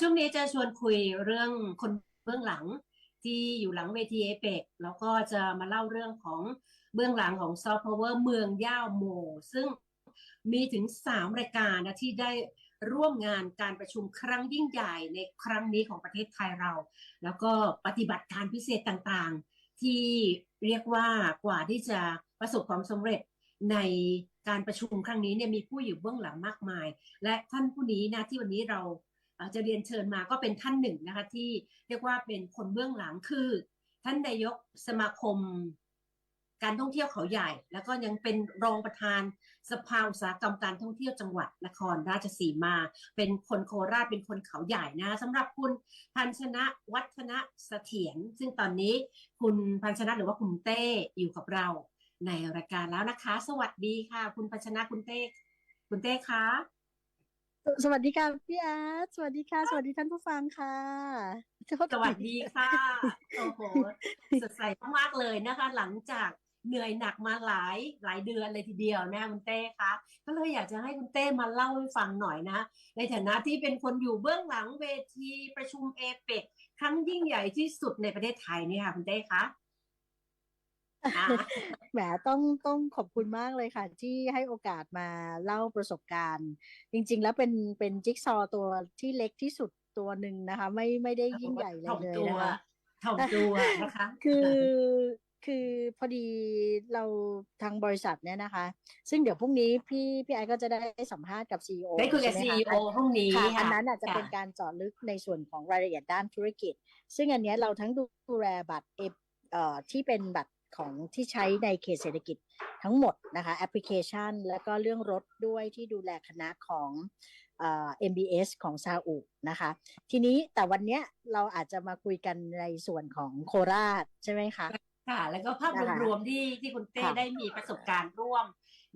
ช่วงนี้จะชวนคุยเรื่องคนเบื้องหลังที่อยู่หลังเวทีเอเปกแล้วก็จะมาเล่าเรื่องของเบื้องหลังของซอฟต์พาวเวอร์เมืองย่าโม ซึ่งมีถึงสามรายการนะที่ได้ร่วมงานการประชุมครั้งยิ่งใหญ่ในครั้งนี้ของประเทศไทยเรา แล้วก็ปฏิบัติการพิเศษต่างๆ ที่เรียกว่ากว่าที่จะประสบความสำเร็จในการประชุมครั้งนี้เนี่ยมีผู้อยู่เบื้องหลังมากมาย และท่านผู้นี้นะที่วันนี้เรา จะเรียนเชิญมาก็เป็นท่านหนึ่งนะคะที่เรียกว่าเป็นคนเบื้องหลังคือ ท่านนายกสมาคม การท่องเที่ยวเขาใหญ่ แล้วก็ยังเป็นรองประธานสภาอุตสาหกรรมการท่องเที่ยวจังหวัดนครราชสีมา เป็นคนโคราชเป็นคนเขาใหญ่นะสำหรับคุณพันชนะวัฒนะเสถียรซึ่งตอนนี้คุณพันชนะหรือว่าคุณเต้อยู่กับเราในรายการแล้วนะคะ สวัสดีค่ะ คุณพันชนะคุณเต้ คุณเต้คะ สวัสดีค่ะพี่อาร์ตสวัสดีค่ะ สวัสดีท่านผู้ฟังค่ะ สวัสดีค่ะ โอ้โห สดใสมากๆเลยนะคะ หลังจากเหนื่อยหนักมาหลายหลายเดือนเลยทีเดียวนะคุณเต้คะก็เลยอยากจะให้คุณเต้มาเล่าให้ฟังหน่อยนะ ในฐานะที่เป็นคนอยู่เบื้องหลังเวทีประชุมเอเปกครั้งยิ่งใหญ่ที่สุดในประเทศไทยนี่ค่ะคุณเต้คะ แหมต้องต้องขอบคุณมากเลยค่ะ ที่ให้โอกาสมาเล่าประสบการณ์ จริง ๆ แล้วเป็นเป็นจิ๊กซอว์ตัวที่เล็กที่สุดตัวหนึ่งนะคะ ไม่ไม่ได้ยิ่งใหญ่เลยถ่อมเลยตัวนะคะถ่อมตัวนะคะ คือคือพอดีเราทางบริษัทเนี่ยนะคะ ซึ่งเดี๋ยวพรุ่งนี้พี่พี่ไอก็จะได้สัมภาษณ์กับซีอได้คุยกับใช่ซีไหมอีคะโอพรุ่งนี้ค่ะค่ะอันนั้นอาจจะค่ะเป็นการเจาะลึกในส่วนของรายละเอียดด้านธุรกิจ ซึ่งอันเนี้ยเราทั้งดูแลบัตรเอฟเอ่อที่เป็นบัตร ของที่ใช้ในเขตเศรษฐกิจทั้งหมดนะคะแอปพลิเคชัน แล้วก็เรื่องรถด้วยที่ดูแลคณะของเอ่อ MBS ของซาอุนะคะ ทีนี้แต่วันเนี้ยเราอาจจะมาคุยกันในส่วนของโคราชใช่ไหมคะค่ะ แล้วก็ภาพนะคะรวมๆที่ที่คุณเต้ค่ะได้มีประสบการณ์ร่วม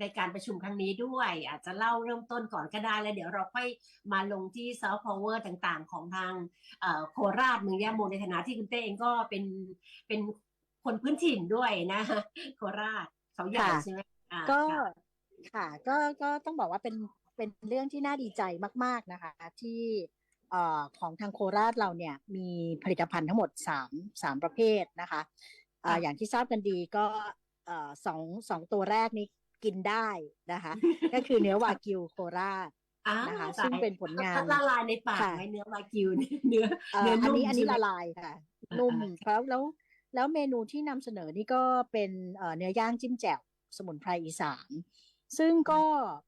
ในการประชุมครั้งนี้ด้วย อาจจะเล่าเริ่มต้นก่อนก็ได้ แล้วเดี๋ยวเราค่อยมาลงที่ซอฟต์พาวเวอร์ต่างๆ ของทางเอ่อโคราชเมืองยะโมในฐานะที่คุณเต้เองก็เป็นเป็น คนพื้นถิ่นด้วยนะโคราชเขาใหญ่ค่ะใช่ไหมอ่าก็ค่ะค่ะ ก็ก็ต้องบอกว่าเป็นเป็นเรื่องที่น่าดีใจมาก ๆนะคะ ที่เอ่อของทางโคราชเราเนี่ยมีผลิตภัณฑ์ทั้งหมดสามสามประเภทนะคะเอ่อค่ะอย่างที่ทราบกันดีก็เอ่อสองสองตัวแรกนี้กินได้นะคะ ก็คือเนื้อวากิวโคราชอ่านะคะสายซึ่งเป็นผลงานละลายในปากค่ะไหมเนื้อวากิวเนื้อเอ่อเนื้ออันนุ่มนี้อันนี้ใช่ละไหมลายค่ะอ่านุ่มอ่าครับแล้ว แล้วเมนูที่นำเสนอนี่ก็เป็นเอ่อเนื้อย่างจิ้มแจ่วสมุนไพรอีสาน ซึ่งก็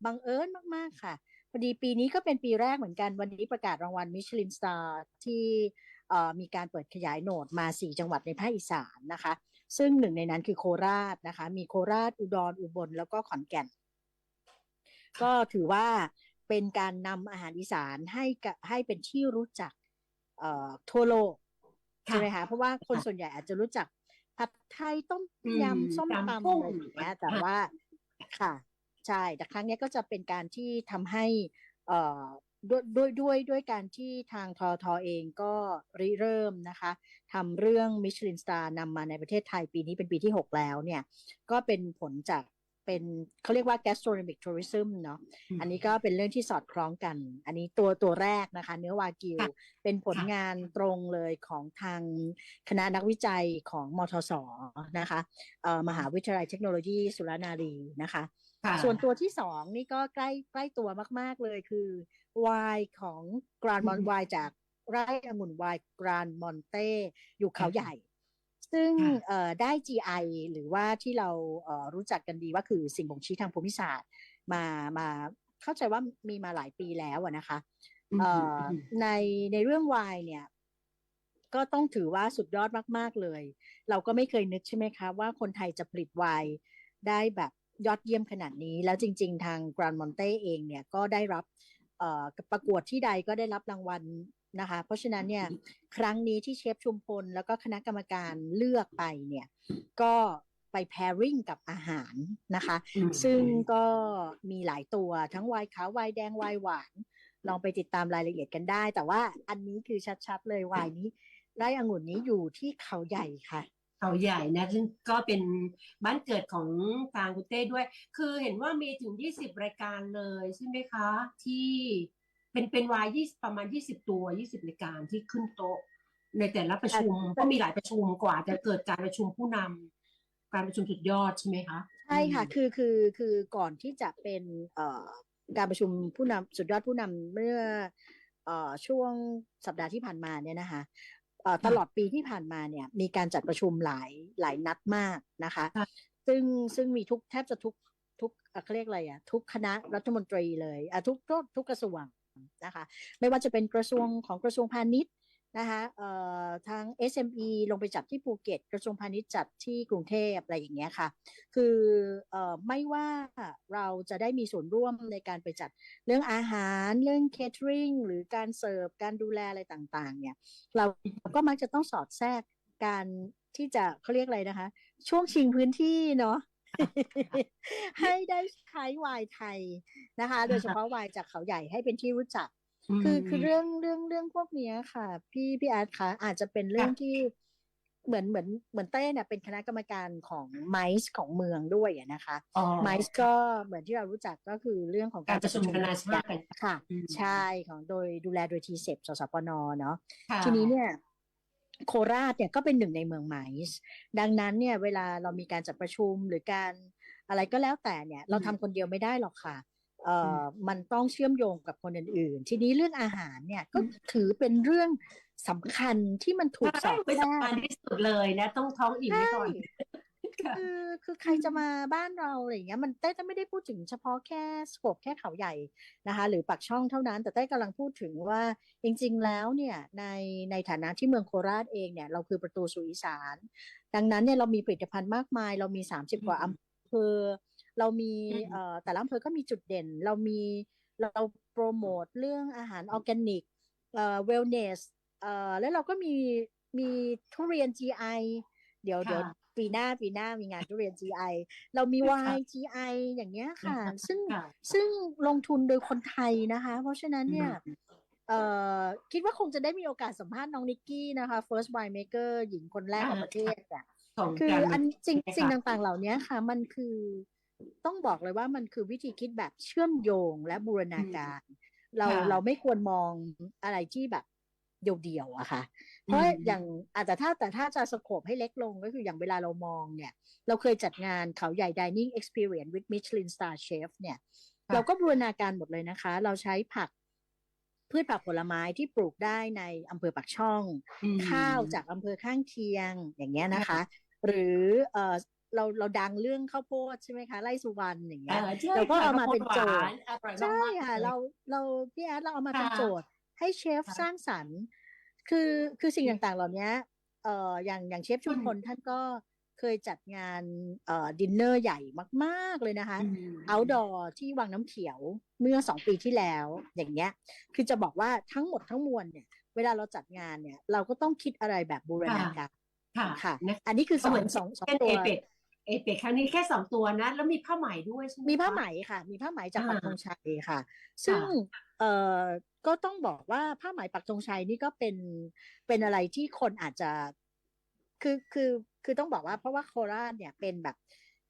บังเอิญมากๆค่ะพอดีปีนี้ก็เป็นปีแรกเหมือนกันวันนี้ประกาศรางวัลมิชลินสตาร์ที่เอ่อมีการเปิดขยายโหนดมา 4 จังหวัดในภาคอีสานนะคะ ซึ่งหนึ่งในนั้นคือโคราชนะคะ มีโคราชอุดรอุบลแล้วก็ขอนแก่น ก็ถือว่าเป็นการนำอาหารอีสานให้กับให้เป็นที่รู้จักเอ่อทั่วโลก ใช่ไหมคะเพราะว่าคนส่วนใหญ่อาจจะรู้จักผัดไทยต้มอืมยำส้มตำตำกุ้งอะไรอย่างเงี้ยแต่ค่ะว่าค่ะใช่แต่ครั้งเนี้ยก็จะเป็นการที่ทำให้เอ่อด้วยด้วยด้วยด้วยการที่ทางทอทอเองก็ริเริ่มนะคะทำเรื่องมิชลินสตาร์นำมาในประเทศไทยปีนี้เป็นปีที่ 6 แล้วเนี่ย ก็เป็นผลจาก เป็นเขาเรียกว่า gastronomic tourism เนาะอืมอันนี้ก็เป็นเรื่องที่สอดคล้องกัน อันนี้ตัวตัวแรกนะคะ เนื้อวากิวค่ะเป็นผลค่ะงานตรงเลยของทางคณะนักวิจัยของมทศนะคะเอ่อมหาวิทยาลัยเทคโนโลยีสุรนารีนะคะค่ะส่วนตัวที่สองนี่ก็ใกล้ใกล้ตัวมาก ๆ เลยคือไวน์ของกรานมอนอืมไวน์จากไร่องุ่นไวน์กรานมอนเต้อยู่เขาค่ะใหญ่ ซึ่งค่ะเอ่อได้ GI หรือว่าที่เราเอ่อรู้จักกันดีว่าคือสิ่งบ่งชี้ทางภูมิศาสตร์ มามาเข้าใจว่ามีมาหลายปีแล้วอะนะคะอืมเอ่ออืมในในเรื่องไวน์เนี่ยก็ต้องถือว่าสุดยอดมาก ๆ เลย เราก็ไม่เคยนึกใช่ไหมคะว่าคนไทยจะผลิตไวน์ได้แบบยอดเยี่ยมขนาดนี้ แล้วจริง ๆ ทางกรานมอนเต้เองเนี่ยก็ได้รับเอ่อประกวดที่ใดก็ได้รับรางวัล นะคะ เพราะฉะนั้นเนี่ยครั้งนี้ที่เชฟชุมพลแล้วก็คณะกรรมการเลือกไปเนี่ยก็ไป pairing กับอาหารนะคะอืมซึ่งก็มีหลายตัวทั้งไวน์ขาวไวน์แดงไวน์หวาน ลองไปติดตามรายละเอียดกันได้ แต่ว่าอันนี้คือชัดๆเลยไวน์นี้ไร่องุ่นนี้อยู่ที่เขาใหญ่ค่ะเขาใหญ่นะซึ่งก็เป็นบ้านเกิดของทางคุณเต้ด้วย คือเห็นว่ามีถึง 20 รายการเลยใช่ไหมคะ ที่ เป็นเป็นวายยี่ประมาณยี่สิบตัวยี่สิบรายการที่ขึ้นโต๊ะ ในแต่ละประชุมก็มีหลายประชุมกว่าจะเกิดการประชุมผู้นำการประชุมสุดยอดใช่ไหมคะใช่ค่ะอืมคือคือคือก่อนที่จะเป็นเอ่อการประชุมผู้นำสุดยอดผู้นำเมื่อเอ่อช่วงสัปดาห์ที่ผ่านมาเนี่ยนะคะเอ่อตลอดปีที่ผ่านมาเนี่ยมีการจัดประชุมหลายหลายนัดมากนะคะค่ะซึ่งซึ่งมีทุกแทบจะทุกทุกเอ่อเขาเรียกอะไรอะทุกคณะรัฐมนตรีเลยอะทุกทุกทุกกระทรวง นะคะ ไม่ว่าจะเป็นกระทรวงของกระทรวงพาณิชย์นะคะเอ่อทาง SME ลงไปจัดที่ภูเก็ต กระทรวงพาณิชย์จัดที่กรุงเทพอะไรอย่างเงี้ยค่ะ คือเอ่อไม่ว่าเราจะได้มีส่วนร่วมในการไปจัดเรื่องอาหาร เรื่อง catering หรือการเสิร์ฟ การดูแลอะไรต่างๆ เนี่ย เราก็มักจะต้องสอดแทรกการที่จะเขาเรียกอะไรนะคะ ช่วงชิงพื้นที่เนาะ ให้ได้ใช้วายไทยนะคะ โดยเฉพาะวายจากเขาใหญ่ให้เป็นที่รู้จัก คือคือเรื่องเรื่องเรื่องพวกเนี้ยค่ะ พี่พี่อาร์ตคะอาจจะเป็นเรื่องที่เหมือนเหมือนเหมือนเต้เนี่ยเป็นคณะกรรมการของไมซ์ของเมืองด้วยอะนะคะอ๋อไมซ์ก็เหมือนที่เรารู้จักก็คือเรื่องของการประชุมนานาชาติกันค่ะอืมใช่ของโดยดูแลโดยทีเซปสสปนเนาะค่ะทีนี้เนี่ย โคราชเนี่ยก็เป็นหนึ่งในเมืองไมซ์ดังนั้นเนี่ยเวลาเรามีการจัดประชุมหรือการอะไรก็แล้วแต่เนี่ยเราทำคนเดียวไม่ได้หรอกค่ะเอ่ออมันต้องเชื่อมโยงกับคนอื่นๆ ทีนี้เรื่องอาหารเนี่ยก็ถือเป็นเรื่องสำคัญที่มันถูกสใช่อดเป็นแทรสำคัญกที่สุดเลยนะ ต้องท้องอิ่มไว้ก่อนใช่ คือคือใครจะมาบ้านเราอะไรอย่างเงี้ยมันเต้จะไม่ได้พูดถึงเฉพาะแค่สโคปแค่เขาใหญ่นะคะ หรือปักช่องเท่านั้น แต่เต้กำลังพูดถึงว่าจริง ๆ แล้วเนี่ยในในฐานะที่เมืองโคราชเองเนี่ยเราคือประตูสู่อีสาน ดังนั้นเนี่ยเรามีผลิตภัณฑ์มากมาย เรามี 30 กว่าอือำมเภอเรามีอืมเอ่อแต่ละอำเภอก็มีจุดเด่น เรามีเราโปรโมทเรื่องอาหารออร์แกนิกเอ่อเวลเนสเอ่อแล้วเราก็มีมีทุเรียน GI เดี๋ยวเดี๋ยวค่ะปีหน้าปีหน้ามีงานทุเรียน GI เรามีค่ะวาย GI อย่างเงี้ยค่ะค่ะซึ่งค่ะซึ่งลงทุนโดยคนไทยนะคะ เพราะฉะนั้นเนี่ยอืมเอ่อคิดว่าคงจะได้มีโอกาสสัมภาษณ์น้องนิกกี้นะคะ first winemaker หญิงคนแรกของประเทศอะของคือการอันสิ่งใช่ไหมคะสิ่งต่างๆ เหล่านี้ค่ะ มันคือต้องบอกเลยว่ามันคือวิธีคิดแบบเชื่อมโยงและบูรณาการ เราค่ะเราไม่ควรมองอะไรที่แบบเดี่ยวๆอะค่ะ เพราะอืมอย่างอาจจะแต่ถ้าแต่ถ้าจะสโคปให้เล็กลงก็คืออย่างเวลาเรามองเนี่ย เราเคยจัดงานเขาใหญ่ Dining Experience with Michelin Star Chef เนี่ยค่ะเราก็บูรณาการหมดเลยนะคะ เราใช้ผักพืชผักผลไม้ที่ปลูกได้ในอำเภอปากช่องอืมข้าวจากอำเภอข้างเคียงอย่างเงี้ยนะคะ หรือเออเราเราดังเรื่องข้าวโพดใช่ไหมคะไร่สุวรรณอย่างเอเงี้ยอใช่เราก็เอามาค่ะเป็นโจทย์หวานอร่อยใช่มากๆค่ะลยเราเราพี่แอดเราเอามาเป็นค่ะโจทย์ให้เชฟค่ะสร้างสรรค์ คือคือสิ่งต่างๆ เหล่านี้เอ่ออย่างอย่างเชฟชุมพลท่านก็เคยจัดงานเอ่อดินเนอร์ใหญ่มากๆเลยนะคะอืม outdoor ที่วังน้ำเขียวเมื่อสองปีที่แล้วอย่างเงี้ย คือจะบอกว่าทั้งหมดทั้งมวลเนี่ย เวลาเราจัดงานเนี่ย เราก็ต้องคิดอะไรแบบบูรณาการค่ะค่ะนะอันนี้คือสก็อเหงมือนสองสองเช่นตัเอว เปกเอเปกครั้งนี้แค่สองตัวนะ แล้วมีผ้าไหมด้วยใช่ไหมมีผ้าคะไหมค่ะ มีผ้าไหมจากอ่าปักธงชัยค่ะ ซึ่งค่ะเอ่อก็ต้องบอกว่าผ้าไหมปักธงชัยนี่ก็เป็นเป็นอะไรที่คนอาจจะคือคือคือต้องบอกว่าเพราะว่าโคราชเนี่ยเป็นแบบ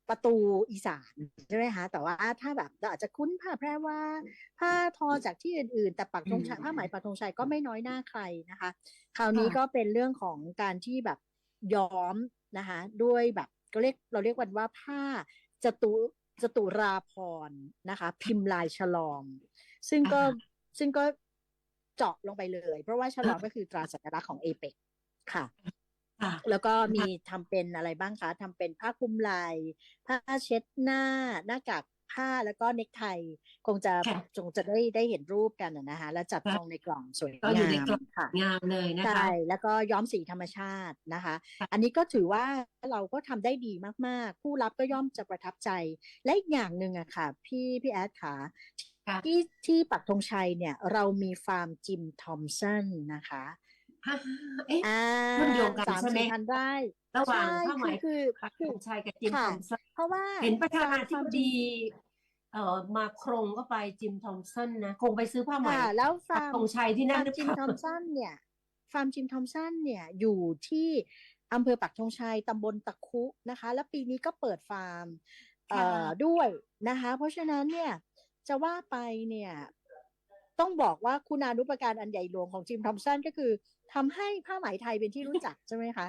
ประตูอีสานใช่ไหมคะแต่ว่าถ้าแบบเราอาจจะคุ้นผ้าแพรว่า ผ้าทอจากที่อื่นๆ แต่ปักธงชัยอืมผ้าไหมปักธงชัยก็ไม่น้อยหน้าใครนะคะ คราวนี้ค่ะก็เป็นเรื่องของการที่แบบย้อมนะคะ ด้วยแบบ ก็เรียกเราเรียกกันว่าผ้าจตุจตุราพรณ์นะคะ พิมพ์ลายฉลอม ซึ่งก็อ่าซึ่งก็เจาะลงไปเลย เพราะว่าฉลอมก็คือตราสัญลักษณ์ของเอเปกค่ะค่ะแล้วก็มีทำเป็นอะไรบ้างคะทำเป็นผ้าคลุมไหล่ผ้าเช็ดหน้าหน้ากาก ผ้าแล้วก็เนคไทคงจะค่ะคงจะได้ได้เห็นรูปกันนะนะคะแล้วจัดค่ะทรงในกล่องสวยก็อยู่งาในมกล่องค่ะงามเลยนะใช่คะแล้วก็ย้อมสีธรรมชาตินะคะค่ะอันนี้ก็ถือว่าเราก็ทำได้ดีมากๆ ผู้รับก็ย่อมจะประทับใจ และอีกอย่างหนึ่งอะค่ะ พี่พี่แอดขาค่ะที่ที่ปักธงชัยเนี่ยเรามีฟาร์มจิมทอมสันนะคะ ฮ่าเอ๊ะอ่ามันโยงกันสามใช่ไหมสี่พันไร่ระหว่างใช่ผ้าไหมคือปักคือธงชัยกับจิมค่ะทอมสันเพราะว่าเห็นประธานาธิฟาร์บมจิมดีเอ่อมาโครงก็ไปจิมทอมสันนะคงไปซื้อผ้าไหมค่ะแล้วปักฟาร์มธงชัยที่นั่ฟานร์มหรือจิมเปล่าทอมสันเนี่ย ฟาร์มจิมทอมสันเนี่ยอยู่ที่อำเภอปักธงชัยตำบลตะคุนะคะ แล้วปีนี้ก็เปิดฟาร์มเอ่อค่ะด้วยนะคะ เพราะฉะนั้นเนี่ยจะว่าไปเนี่ยตต้องบอกว่าคุณานุปการอันใหญ่หลวงของจิมทอมสันก็คือ ทำให้ผ้าไหมไทยเป็นที่รู้จักใช่ไหมคะ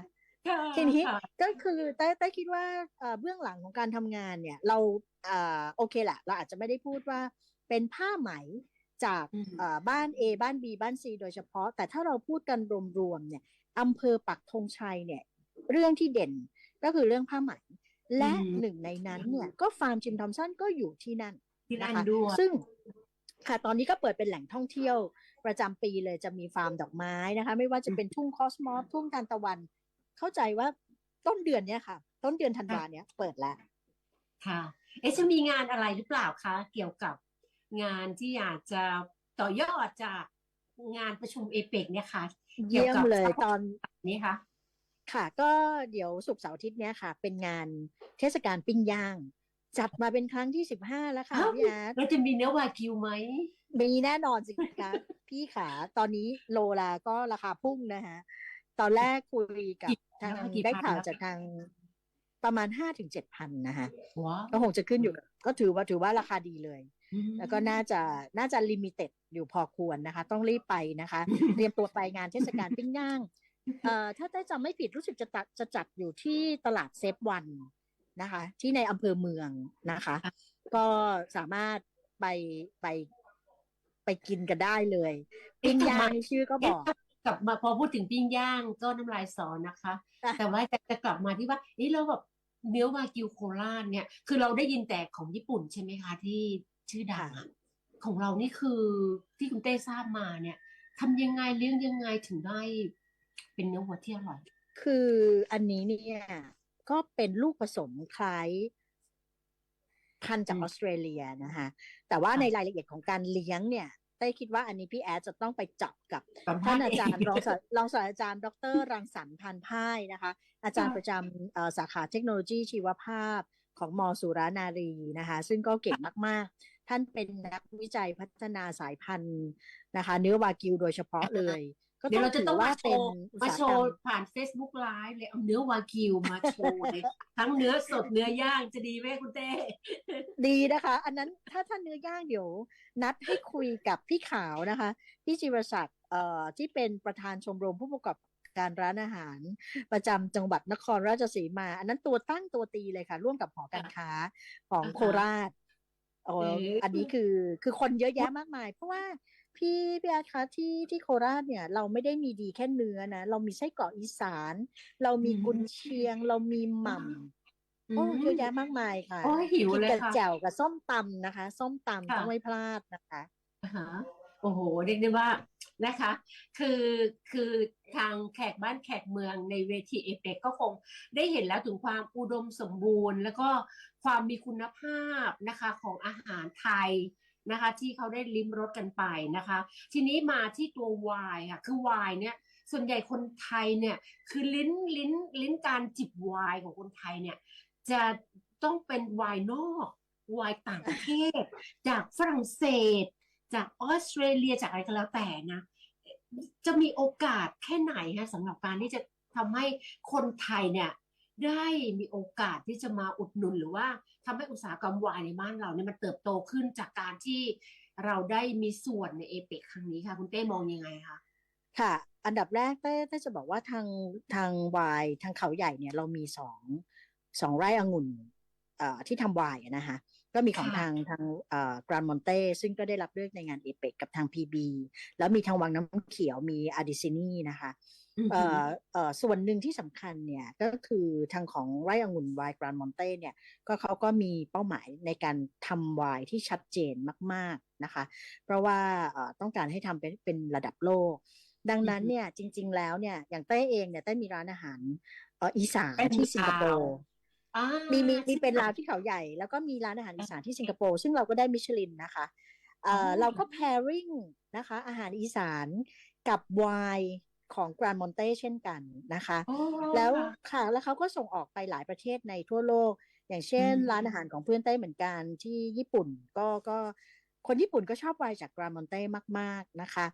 ค่ะทีนี้ค่ะก็คือเต้เต้คิดว่าเอ่อเบื้องหลังของการทำงานเนี่ย เราเอ่อโอเคแหละเราอาจจะไม่ได้พูดว่าเป็นผ้าไหมจากอืมเอ่อบ้าน A บ้าน B บ้าน C โดยเฉพาะ แต่ถ้าเราพูดกันรวมๆเนี่ยอำเภอปักธงชัยเนี่ย เรื่องที่เด่นก็คือเรื่องผ้าไหม และอืมหนึ่งในนั้นเนี่ย ก็ฟาร์มจิมทอมสันก็อยู่ที่นั่นที่นั่นนะคะด้วยซึ่ง ค่ะ ตอนนี้ก็เปิดเป็นแหล่งท่องเที่ยวประจำปีเลยจะมีฟาร์มดอกไม้นะคะ ไม่ว่าจะเป็นทุ่งคอสมอสทุ่งทานตะวัน เข้าใจว่าต้นเดือนเนี้ยค่ะ ต้นเดือนธันวาเนี้ยเปิดแล้ว ค่ะ เอ๊ะจะมีงานอะไรหรือเปล่าคะเกี่ยวกับงานที่อยากจะต่อยอดจากงานประชุมเอเปกเนี่ยค่ะเกี่ยวเยี่ยมกับเลยทรัพยากรตอนนี้ค่ะ ค่ะ ก็เดี๋ยวศุกร์เสาร์อาทิตย์เนี้ยค่ะ เป็นงานเทศกาลปิ้งย่าง จัดมาเป็นครั้งที่สิบห้าแล้วค่ะอ้าวพี่อาร์ตแล้วจะมีเนื้อวากิวไหมมีแน่นอนสิคะพี่ขาตอนนี้โลละก็ราคาพุ่งนะฮะตอนแรกคุยกับกี่ทางกี่ได้พันข่าวแล้วจากทางประมาณห้าถึงเจ็ดพันนะคะว้าวก็คงจะขึ้นอยู่กับก็ถือว่าถือว่าราคาดีเลยอืมแล้วก็น่าจะน่าจะลิมิเต็ดอยู่พอควรนะคะ ต้องรีบไปนะคะ เตรียมตัวไปงานเทศกาลปิ้งย่างเอ่อถ้าได้จำไม่ผิดรู้สึกจะจัดจะจัดอยู่ที่ตลาดเซฟวัน นะคะ ที่ในอำเภอเมืองนะคะ ก็สามารถไปไปไปกินกันได้เลยปิ้งย่างนี่ชื่อก็บอกเอ๊ะกลับมาพอพูดถึงปิ้งย่างก็น้ำลายสอนะคะอะแต่ว่าจะจะกลับมาที่ว่าเอ๊ะเราแบบเนื้อวากิวโคราชเนี่ย คือเราได้ยินแต่ของญี่ปุ่นใช่ไหมคะ ที่ชื่อดังอะของเรานี่คือที่คุณเต้ทราบมาเนี่ยทำยังไงเลี้ยงยังไงถึงได้เป็นเนื้อวัวที่อร่อย คืออันนี้เนี่ย ก็เป็นลูกผสมคล้ายพันธุ์จากอืมออสเตรเลียนะคะแต่ว่าค่ะในรายละเอียดของการเลี้ยงเนี่ยเต้คิดว่าอันนี้พี่แอดจะต้องไปจับกับสัมภท่านษณ์อาจารย์เงรองศาสตรองศาสตราจารย์ ดร รังสรรค์พันพ่ายนะคะ อาจารย์ค่ะประจำเอ่อสาขาเทคโนโลยีชีวภาพของมสุรานารีนะคะ ซึ่งก็เก่งมาก ๆ ท่านเป็นนักวิจัยพัฒนาสายพันธุ์นะคะ เนื้อวากิวโดยเฉพาะเลยก็ เดี๋ยวเราจะถืต้องว่ามาโชเป็นว์อุตมาสาหโชกรรว์มผ่าน Facebook Live เลยเอาเนื้อวากิวมาโชว์เลยทั้งเนื้อสดเนื้อย่างจะดีไหมคุณเต้ดีนะคะ อันนั้นถ้าท่านเนื้อย่างเดี๋ยว นัดให้คุยกับพี่ขาวนะคะพี่จิรศักดิ์เอ่อที่เป็นประธานชมรมผู้ประกอบการร้านอาหาร ประจำจังหวัดนครราชสีมา อันนั้นตัวตั้งตัวตีเลยค่ะ ร่วมกับหอการค้าของอ่าฮะโคราชโอ้เอ๊ะอันนี้คือคือคนเยอะแยะมากมาย เพราะว่า พี่พี่อาร์ตคะที่ที่โคราชเนี่ยเราไม่ได้มีดีแค่เนื้อนะ เรามีไส้กรอกอีสาน เรามีกุนเชียง เรามีหม่ำโอ้เยอะแยะมากมายค่ะโอ้ยหิวเลยกินกับค่ะแจ่วกับส้มตำนะคะ ส้มตำค่ะต้องไม่พลาดนะคะอ่าฮะโอ้โหเรียกได้ว่านะคะ คือคือทางแขกบ้านแขกเมืองในเวทีเอเปกก็คงได้เห็นแล้วถึงความอุดมสมบูรณ์ แล้วก็ความมีคุณภาพนะคะของอาหารไทย นะคะ ที่เขาได้ลิ้มรสกันไปนะคะ ทีนี้มาที่ตัววายค่ะคือวายเนี่ยส่วนใหญ่คนไทยเนี่ยคือลิ้นลิ้นลิ้นการจิบไวน์ของคนไทยเนี่ยจะต้องเป็นไวน์นอกไวน์ต่างประเทศ จากฝรั่งเศส จากออสเตรเลียจากอะไรก็แล้วแต่นะ จะมีโอกาสแค่ไหนฮะสำหรับการที่จะทำให้คนไทยเนี่ย ได้มีโอกาสที่จะมาอุดหนุนหรือว่าทำให้อุตสาหกรรมไวน์ในบ้านเราเนี่ยมันเติบโตขึ้นจากการที่เราได้มีส่วนในเอเปกครั้งนี้ค่ะ คุณเต้มองยังไงคะค่ะ อันดับแรกเต้เต้จะบอกว่าทางทางวายทางเขาใหญ่เนี่ยเรามีสองสองไร่องุ่นเอ่อที่ทำวายอะนะคะก็มีของค่ะทางทางเอ่อกรานมอนเต้ซึ่งก็ได้รับเลือกในงานเอเปกกับทาง PB แล้วมีทางวังน้ำเขียวมีอาดิซินีนะคะ อือเอ่หืออเอ่อส่วนหนึ่งที่สำคัญเนี่ยก็คือทางของไร่องุ่นไวน์กรานมอนเต้เนี่ยก็เขาก็มีเป้าหมายในการทำไวน์ที่ชัดเจนมาก ๆนะคะ เพราะว่าเอ่อต้องการให้ทำเป็นเป็นระดับโลก ดังนั้นอือฮึเนี่ยจริง ๆ แล้วเนี่ยอย่างเต้เองเนี่ยเต้มีร้านอาหารเอ่ออีสานเป็นที่สิงคโปลาวร์อ่ามีมีมีใช่เป็นค่ะลาวที่เขาใหญ่ แล้วก็มีร้านอาหารอีสานที่สิงคโปร์ซึ่งเราก็ได้มิชลินนะคะเอ่ออ๋อเราก็ pairing นะคะอาหารอีสานกับไวน์ ของกรานมอนเต้เช่นกันนะคะโอ้แล้วค่ะค่ะแล้วเขาก็ส่งออกไปหลายประเทศในทั่วโลก อย่างเช่นอืมร้านอาหารของเพื่อนเต้เหมือนกันที่ญี่ปุ่นก็ก็คนญี่ปุ่นก็ชอบไวน์จากกรานมอนเต้มาก ๆ นะคะ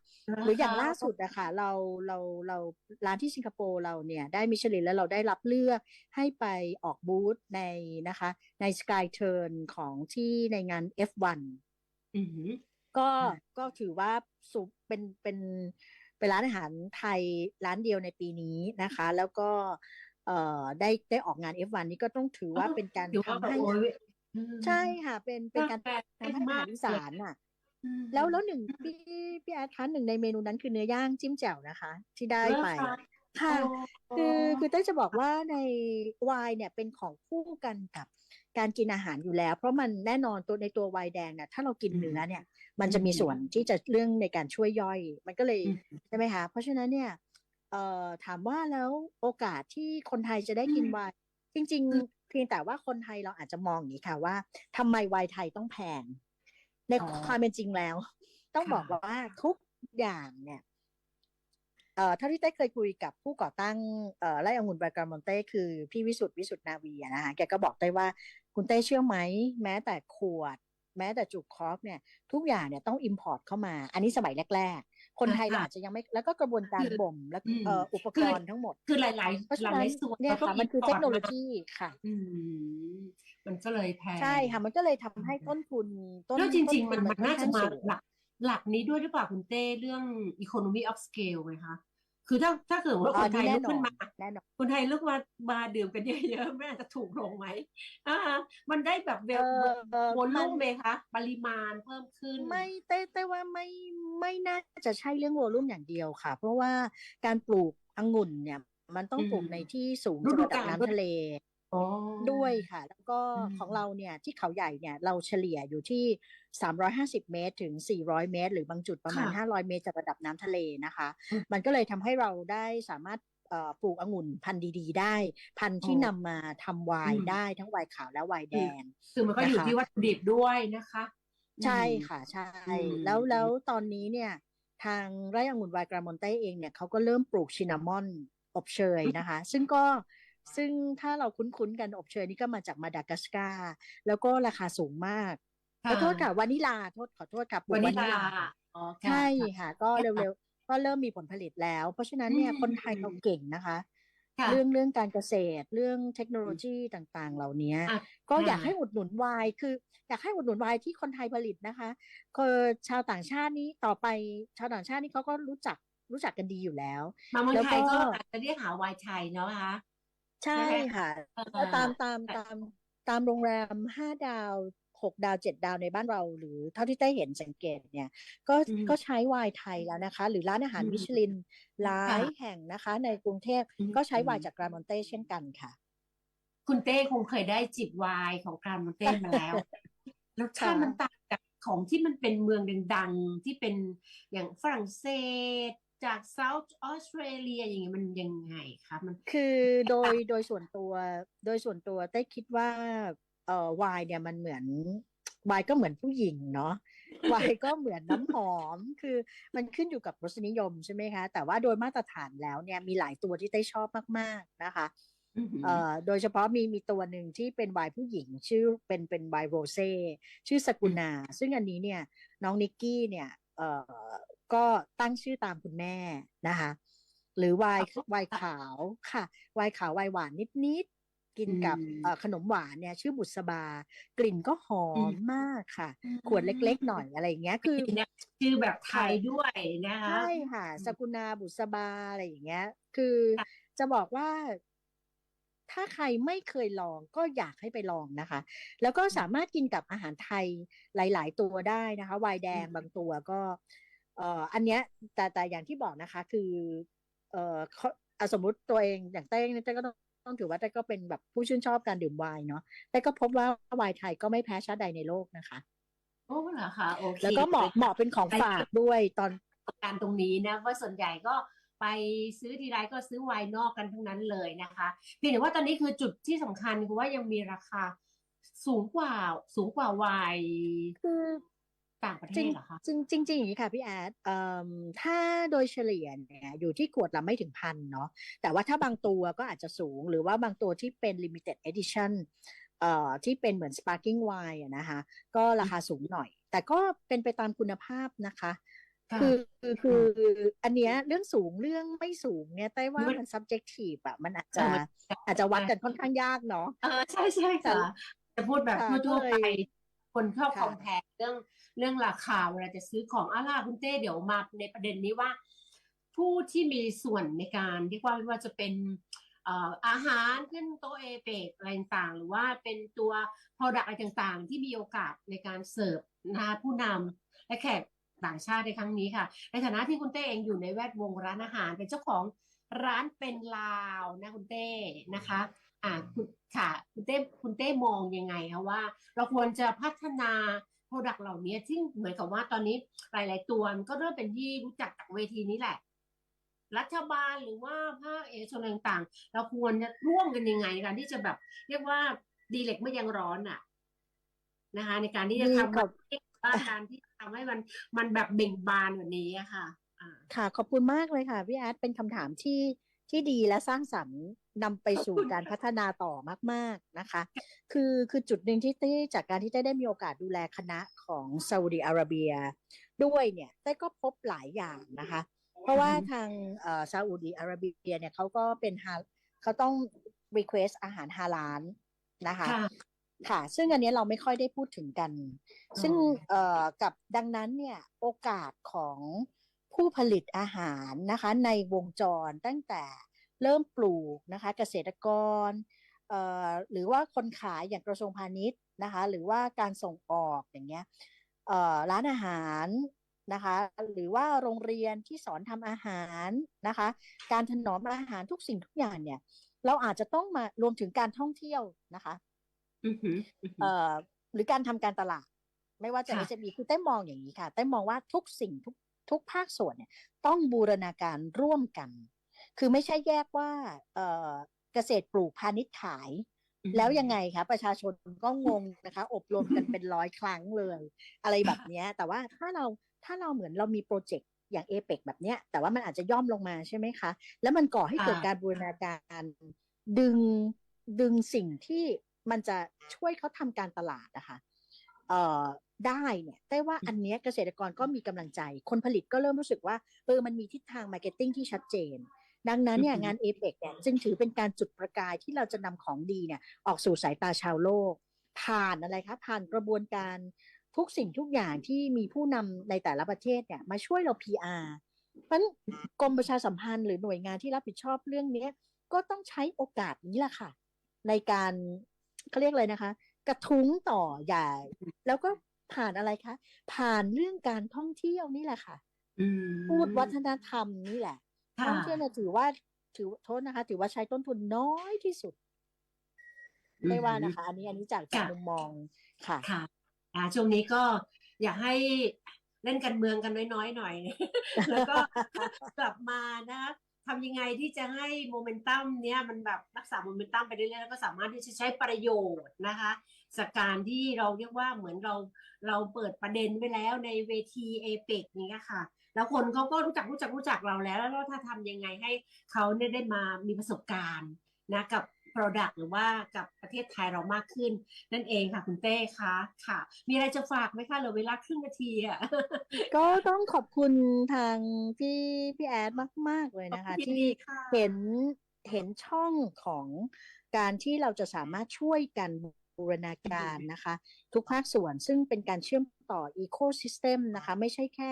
หรืออย่างล่าสุดนะคะเราเราเราร้านที่สิงคโปร์เราเนี่ย ได้มิชลินแล้วเราได้รับเลือกให้ไปออกบูธในนะคะ ใน Sky Turn ของที่ในงาน F1 อือหือก็อืมก็ถือว่าสุเป็นเป็น เป็นร้านอาหารไทยร้านเดียวในปีนี้นะคะ แล้วก็เอ่อได้ได้ออกงาน F1 นี่ก็ต้องถือว่าเป็นการถือว่าทำแบบให้โอ้ยอืมใช่ค่ะ เป็นเป็นการแปลกทำให้อามาหากรอีสานอะอืมแล้วแล้วหนึ่งพี่พี่แอดคะหนึ่งในเมนูนั้นคือเนื้อย่างจิ้มแจ่วนะคะ ที่ได้เลิศไป ค่ะค่ะโอ้คือคือเต้ยจะบอกว่าในไวน์เนี่ยเป็นของคู่กันกับการกินอาหารอยู่แล้ว เพราะมันแน่นอนตัวในตัวไวน์แดงเนี่ยถ้าเรากินเนื้อเนี่ย มันจะมีส่วนที่จะเรื่องในการช่วยย่อย มันก็เลยอืมใช่ไหมคะเพราะฉะนั้นเนี่ยเอ่อถามว่าแล้วโอกาสที่คนไทยจะได้กินอืมไวน์จริงอืมๆเพียงแต่ว่าคนไทยเราอาจจะมองอย่างนี้ค่ะว่าทำไมไวน์ไทยต้องแพงในอ๋อความเป็นจริงแล้ว ต้องค่ะบอกว่าทุกอย่างเนี่ย เอ่อเท่าที่เต้เคยคุยกับผู้ก่อตั้งเอ่อไร่องุ่นบรากามอนเต้คือพี่วิสุทธ์วิสุทธ์นาวีอะนะคะแกก็บอกได้ว่าคุณเต้เชื่อไหม แม้แต่ขวด แม้แต่จุกคอฟเนี่ยทุกอย่างเนี่ยต้องอิมพอร์ตเข้ามา อันนี้สมัยแรก ๆ คนไทยเราค่ะอาจจะยังไม่แล้วก็กระบวนการคือบ่มและอืมเอ่ออุปกคือรณ์ทั้งหมด คือหลายเพราะๆฉะหนั้ลานยๆส่วนเนี่ยราต้ค่ะองมันคือ import เทคโนโลยีค่ะอืมมันก็เลยแพงใช่ค่ะมันก็เลยทำให้ต้นทุนต้นแล้วจริงๆต้มันทุมันน่าจะค่อมาข้งสูงหลักหลักนี้ด้วยหรือเปล่าคุณเต้เรื่อง economy of scale ไหมคะ คือถ้าถ้าเกิดว่าอ๋คอนไทนี่ยแน่ลุกนอขึ้นนมาแน่นอนคนไทยลุกมามาดื่มกันเยอะๆไม่อาจจะถูกลงไหมอ่า มันได้แบบเวเอลอเออวอลมัลุ่นมไหมคะปริมาณเพิ่มขึ้น ไม่เต้เต้ว่าไม่ไม่น่าจะใช่เรื่องวอลลุ่มอย่างเดียวค่ะ เพราะว่าการปลูกองุ่นเนี่ย มันต้องอืมปลูกในที่สูงฤจากดูระดับกาลน้ำด้วยทะเลอ๋อ ด้วยค่ะ แล้วก็อืมของเราเนี่ยที่เขาใหญ่เนี่ยเราเฉลี่ยอยู่ที่ 350 เมตรถึง 400 เมตร หรือบางจุดประมาณค่ะ500 เมตรจากระดับน้ำทะเลนะคะอืมมันก็เลยทำให้เราได้สามารถเอ่อปลูกองุ่นพันธุ์ดีๆ ได้ พันธุ์ที่อ๋อนำมาทำไวอืน์มได้ทั้งไวน์ขาวและไวน์แดงคือมันก็อยู่นะคะที่วัตถุดิบด้วยนะคะ ใช่อืมค่ะใช่อืมแล้วแล้วตอนนี้เนี่ย ทางไร่องุ่นไวน์กรามอนเต้เองเนี่ยเขาก็เริ่มปลูกชินนามอนอบเชยนะคะ ซึ่งก็ ซึ่งถ้าเราคุ้นๆกันอบเชยนี่ก็มาจากมาดากัสการ์แล้วก็ราคาสูงมาก ขอโทษค่ะวานิลาโทษขอโทษค่ะปลูวากนิวานิลาลาอ๋อค่ะใช่ค่ะค่ะ ก็เร็วๆ ก็เริ่มมีผลผลิตแล้ว เพราะฉะนั้นเนี่ยอืมคนไทยเราเก่งนะคะค่ะเรื่องเรื่องการเกษตรเรื่องเทคโนโลยีต่างๆ เหล่านี้อะก็อยากค่ะให้อุดหนุนไวน์คือ อยากให้อุดหนุนไวน์ที่คนไทยผลิตนะคะคือชาวต่างชาตินี้ต่อไปชาวต่างชาตินี่เขาก็รู้จักรู้จักกันดีอยู่แล้วมาเมืองแล้วไทยก็ก็อาจจะเรียกหาไวน์ไทยเนาะคะ ใช่ใช่ไหมค่ะเออก็ตามตามแต่ตามตามโรงแรมห้าดาวหกดาวเจ็ดดาวในบ้านเรา หรือเท่าที่ได้เห็นสังเกตเนี่ย ก็อืมก็ใช้ไวน์ไทยแล้วนะคะ หรือร้านอาหารอืมมิชลินหลาค่ะยแห่งนะคะ ในกรุงเทพอืมก็ใช้ไวน์จากกรามอนเต้เช่นกันค่ะ คุณเต้คงเคยได้จิบไวน์ของกรามอนเต้มาแล้วรสชาติค่ะมันต่างจากของที่มันเป็นเมืองดังๆที่เป็นอย่างฝรั่งเศส จากเซาท์ออสเตรเลียอย่างเงี้ยมันยังไงคะมันคือโดยโดยส่วนตัวโดยส่วนตัวเต้คิดว่าเอ่อไวน์เนี่ยมันเหมือนไวน์ก็เหมือนผู้หญิงเนาะไวน์ก็เหมือนน้ำหอม คือมันขึ้นอยู่กับรสนิยมใช่ไหมคะ แต่ว่าโดยมาตรฐานแล้วเนี่ยมีหลายตัวที่เต้ชอบมาก ๆนะคะอื้อหือเอ่อโดยเฉพาะมีมีตัวหนึ่งที่เป็นไวน์ผู้หญิง ชื่อเป็นเป็นไวน์โรเซ่ชื่อสกุณาซึ่งอันนี้เนี่ยน้องนิกกี้เนี่ยเอ่อ ก็ตั้งชื่อตามคุณแม่นะคะ หรือไวน์ไวน์ขาวค่ะไวน์ขาวไวน์หวานนิดๆกินกับอืมเอ่อขนมหวานเนี่ย ชื่อบุษบา กลิ่นก็หออืมมมากค่ะ ขวดเล็กๆหน่อยอะไรอย่างเงี้ยคือเนี่ยชื่อแบบไทยด้วยนะคะใช่ค่ะอืมสกุณาบุษบาอะไรอย่างเงี้ย คือค่ะจะบอกว่าถ้าใครไม่เคยลองก็อยากให้ไปลองนะคะ แล้วก็สามารถกินกับอาหารไทยหลาย ๆ ตัวได้นะคะไวน์แดงอืมบางตัวก็ เอ่ออันเนี้ยแต่แต่อย่างที่บอกนะคะ คือเอ่อเขาอะสมมุติตัวเองอย่างเต้เนี่ยเต้ก็ต้องต้องถือว่าเต้ก็เป็นแบบผู้ชื่นชอบการดื่มไวน์เนาะเต้ก็พบว่าไวน์ไทยก็ไม่แพ้ชาติใดในโลกนะคะโอ้เหรอคะโอเคแล้วก็เหมาะลยเหมาะเป็นของฝากด้วยตอนการตรงนี้นะว่าส่วนใหญ่ก็ไปซื้อทีไรก็ซื้อไวน์นอกกันทั้งนั้นเลยนะคะเพียงแต่ว่าตอนนี้คือจุดที่สำคัญคือว่ายังมีราคาสูงกว่าสูงกว่าไวน์คือ ต่างประเทจริงศเหรอคะจริงจริงจริงอย่างนี้ค่ะพี่แอดเอ่มถ้าโดยเฉลี่ยเนี่ยอยู่ที่ขวดละไม่ถึงพันเนาะแต่ว่าถ้าบางตัวก็อาจจะสูง หรือว่าบางตัวที่เป็น limited edition เอ่อที่เป็นเหมือน sparkling wine อะนะคะก็ราคาสูงหน่อย แต่ก็เป็นไปตามคุณภาพนะคะค่ะคือคือคืออันเนี้ยเรื่องสูงเรื่องไม่สูงเนี่ยไต้ว่ามันมัน subjective อะมันอาจจะเออมันอาจจะวัดกันค่อนข้างยากเนาะเออใช่ใช่แต่ค่ะจะพูดแบบค่ะทั่วก็ๆเลยไปคนชอบค่ะคอมแพรเรื่อง เรื่องราคาเวลาจะซื้อของอะล่ะคุณเต้เดี๋ยวมาในประเด็นนี้ว่า ผู้ที่มีส่วนในการเรียกว่าไม่ว่าจะเป็นอาหารขึ้นโต๊ะเอเปกอะไรต่างๆ หรือว่าเป็นตัว product อะไรต่างๆ ที่มีโอกาสในการเสิร์ฟนะคะผู้นำและแขกต่างชาติในครั้งนี้ค่ะ ในฐานะที่คุณเต้เองอยู่ในแวดวงร้านอาหาร เป็นเจ้าของร้านเป็นลาวนะคุณเต้นะคะ อ่าคุณค่ะคุณเต้คุณเต้มองยังไงคะว่า เราควรจะพัฒนา Product เหล่านี้ที่เหมือนกับว่าตอนนี้หลาย ๆ ตัวมันก็เริ่มเป็นที่รู้จักจากเวทีนี้แหละ รัฐบาลหรือว่าภาคเอกชนอะไรต่างๆ เราควรจะร่วมกันยังไงการที่จะแบบ เรียกว่าดีเล็กไม่ยังร้อนอะ นะคะ ในการที่จะดีทำครับว่าการที่ทำให้มันมันแบบเบ่งบานกว่านี้อะค่ะอ่าค่ะ ขอบคุณมากเลยค่ะพี่แอดเป็นคำถามที่ ที่ดีและสร้างสรรค์นำไปสู่ขอบคุณการพัฒนาต่อมาก ๆนะคะ คือคือจุดหนึ่งที่เต้จากการที่เต้ได้มีโอกาสดูแลคณะของซาอุดิอาระเบีย ด้วยเนี่ยเต้ก็พบหลายอย่างนะคะ เพราะว่าทางเอ่อซาอุดิอาระเบียเนี่ยเขาก็เป็นฮาเขาต้อง request อาหารฮาลาลนะคะค่ะค่ะซึ่งอันเนี้ยเราไม่ค่อยได้พูดถึงกันอ๋อซึ่งเอ่อกับดังนั้นเนี่ยโอกาสของ ผู้ผลิตอาหารนะคะในวงจรตั้งแต่เริ่มปลูกนะคะเกษตรกรเอ่อหรือว่าคนขายอย่างกระทรวงพาณิชย์นะคะหรือว่าการส่งออกอย่างเงี้ยเอ่อร้านอาหารนะคะหรือว่าโรงเรียนที่สอนทำอาหารนะคะการถนอมอาหารทุกสิ่งทุกอย่างเนี่ยเราอาจจะต้องมารวมถึงการท่องเที่ยวนะคะอือหืออือหือเอ่อหรือการทำการตลาด ไม่ว่าจะค่ะ SME คือเต้มองอย่างนี้ค่ะเต้มองว่าทุกสิ่งทุก ทุกภาคส่วนเนี่ยต้องบูรณาการร่วมกัน คือไม่ใช่แยกว่าเอ่อเกษตรปลูกพาณิชย์ขาย แล้วยังไงคะประชาชนก็งงนะคะ อบรมกันเป็นร้อยครั้งเลย อะไรแบบเนี้ยแต่ว่าถ้าเราถ้าเราเหมือนเรามีโปรเจกต์อย่างเอเปกแบบเนี้ย แต่ว่ามันอาจจะย่อมลงมาใช่ไหมคะ แล้วมันก่อให้เกิดค่ะการบูรณาการดึงดึงสิ่งที่มันจะช่วยเขาทำการตลาดนะคะเอ่อ ได้เนี่ยได้ว่าอันเนี้ยเกษตรกรก็มีกำลังใจ คนผลิตก็เริ่มรู้สึกว่าเออมันมีทิศทางมาร์เก็ตติ้งที่ชัดเจน ดังนั้นเนี่ยอือฮึงานเอเปกเนี่ยจึงถือเป็นการจุดประกายที่เราจะนำของดีเนี่ยออกสู่สายตาชาวโลก ผ่านอะไรคะผ่านกระบวนการทุกสิ่งทุกอย่างที่มีผู้นำในแต่ละประเทศเนี่ยมาช่วยเรา PR เพราะฉะนั้นกรมประชาสัมพันธ์หรือหน่วยงานที่รับผิดชอบเรื่องเนี้ยก็ต้องใช้โอกาสนี้แหละค่ะ ในการเขาเรียกอะไรนะคะ กระทุ้งต่ออย่าแล้วก็ ผ่านอะไรคะ ผ่านเรื่องการท่องเที่ยวนี่แหละค่ะอืมพูดวัฒนธรรมนี่แหละค่ะท่องเที่ยวเนี่ยถือว่าถือโทษนะคะ ถือว่าใช้ต้นทุนน้อยที่สุด ไม่ว่านะคะ อันนี้อันนี้จากจากค่ะมุมมองค่ะค่ะอ่าช่วงนี้ก็อยากให้เล่นการเมืองกันน้อยๆหน่อย แล้วก็กลับมานะคะทำยังไงที่จะให้โมเมนตัมเนี้ยมันแบบรักษาโมเมนตัมไปเรื่อยๆแล้วก็สามารถที่จะใช้ประโยชน์นะคะ จากการที่เราเรียกว่าเหมือนเราเราเปิดประเด็นไว้แล้วในเวทีเอเปกนี้ยค่ะ แล้วคนเขาก็รู้จักรู้จักรู้จักเราแล้ว แล้วถ้าทำยังไงให้เขาเนี่ยได้มามีประสบการณ์นะกับ Product หรือว่ากับประเทศไทยเรามากขึ้น นั่นเองค่ะคุณเต้คะค่ะ มีอะไรจะฝากไหมคะเหลือเวลาครึ่งนาทีอะก็ต้องขอบคุณทางพี่พี่แอดมาก ๆ เลยนะคะยินที่ดีค่ะเห็นเห็นช่องของการที่เราจะสามารถช่วยกัน บูรณาการนะคะ ทุกภาคส่วนซึ่งเป็นการเชื่อมต่ออีโค y ิสเต็มนะคะ ไม่ใช่แค่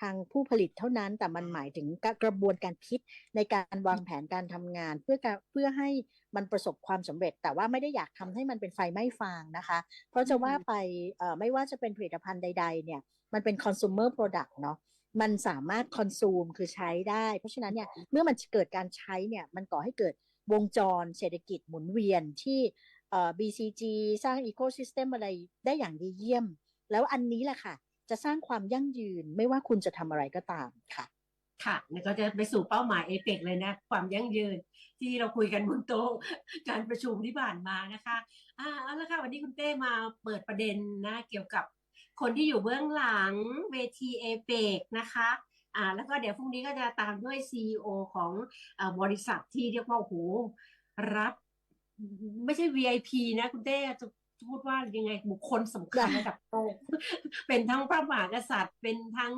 ทางผู้ผลิตเท่านั้น แต่มันหมายถึงกระบวนการคิดในการวางแผนการทำงาน เพื่อการเพื่อให้มันประสบความสำเร็จ แต่ว่าไม่ได้อยากทำให้มันเป็นไฟไหม้ฟางนะคะ เพราะจะว่าไปเอ่อไม่ว่าจะเป็นผลิตภัณฑ์ใด ๆ เนี่ยมันเป็น consumer product เนาะมันสามารถ consume คือใช้ได้ เพราะฉะนั้นเนี่ยเมื่อมันเกิดการใช้เนี่ยมันก่อให้เกิดวงจรเศรษฐกิจหมุนเวียนที่เอ่อ BCG สร้าง ecosystem อะไรได้อย่างดีเยี่ยม แล้วอันนี้แหละค่ะ จะสร้างความยั่งยืนไม่ว่าคุณจะทำอะไรก็ตามค่ะ ค่ะนี่ก็จะไปสู่เป้าหมายเอเปกเลยนะ ความยั่งยืนที่เราคุยกันบนโต๊ะการประชุมที่ผ่านมานะคะอ่าเอาละค่ะ วันนี้คุณเต้มาเปิดประเด็นนะ เกี่ยวกับคนที่อยู่เบื้องหลังเวทีเอเปกนะคะอ่าแล้วก็เดี๋ยวพรุ่งนี้ก็จะตามด้วย CEO ของเอ่อบริษัทที่เรียกว่าโอ้โหรับ ไม่ใช่ VIP นะคุณเต้จะพูดว่ายังไงบุคคลสำคัญระดับโลกเป็นทั้งพระมหากษัตริย์ เป็นทั้ง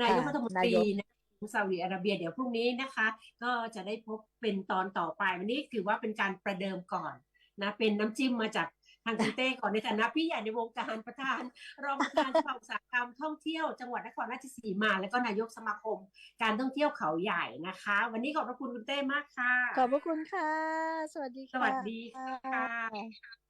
นายกค่ะรัฐมนตนารียกนะของซาอุดิอาระเบียเดี๋ยวพรุ่งนี้นะคะ ก็จะได้พบเป็นตอนต่อไปวันนี้ถือว่าเป็นการประเดิมก่อนนะเป็นน้ำจิ้มมาจาก ทางคุณเต้ก่อนในฐานะพี่ใหญ่ในวงการประธาน รองประธานสภาอุตสาหกรรมท่องเที่ยวจังหวัดนครราชสีมา และก็นายกสมาคม การท่องเที่ยวเขาใหญ่นะคะ วันนี้ขอบพระคุณคุณเต้มากค่ะ ขอบพระคุณค่ะ สวัสดีสค่ะวัสดีค่ะ